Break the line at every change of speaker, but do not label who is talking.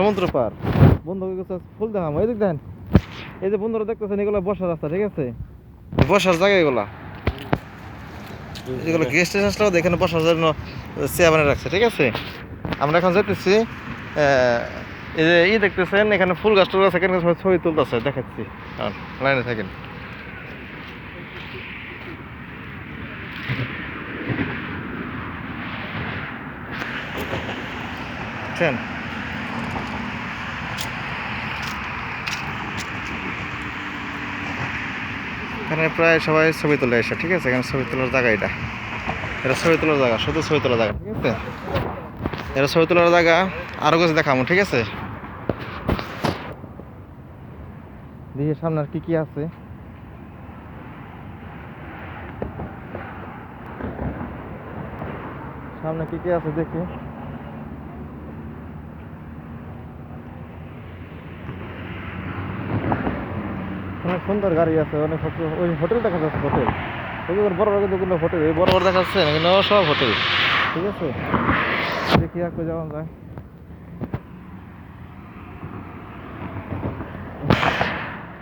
সমুদ্র পার। বন্ধু ফুল দেখাম। এদিক দেন। এই যে বন্ধুরা দেখতেছেন, এগুলো বসার রাস্তা, ঠিক আছে? বসার জায়গা এগুলা? এগুলো গেস্ট আসলেও এখানে বসার জন্য চেয়ার বানিয়ে রাখছে, ঠিক আছে? আমরা এখন যেতেছি এই যে ই দেখতেছেন, এখানে ফুল গাছ টুল গাছ এখানে ছবি তুলতেছে, দেখাচ্ছি। লাইনে থাকেন। বুঝছেন এখানে প্রায় সবাই ছবি তোলে এসে, ঠিক আছে? এখানে ছবি তোলার জায়গা এটা। এটা ছবি তোলার জায়গা, শুধু ছবি তোলার জায়গা, ঠিক আছে? এটা ছবি তোলার জায়গা, আরও কিছু দেখাবো, ঠিক আছে? দেখি সামনে আর কি কি আছে। সামনে কি কি আছে দেখি। অনেক সুন্দর গাড়ি আছে, অনেক ওই হোটেল দেখা যাচ্ছে হোটেল ওই যে বড় বড় যেগুলো হোটেল এই বড় বড় দেখা যাচ্ছে না সব হোটেল ঠিক আছে? দেখি আর যাওয়া যায়।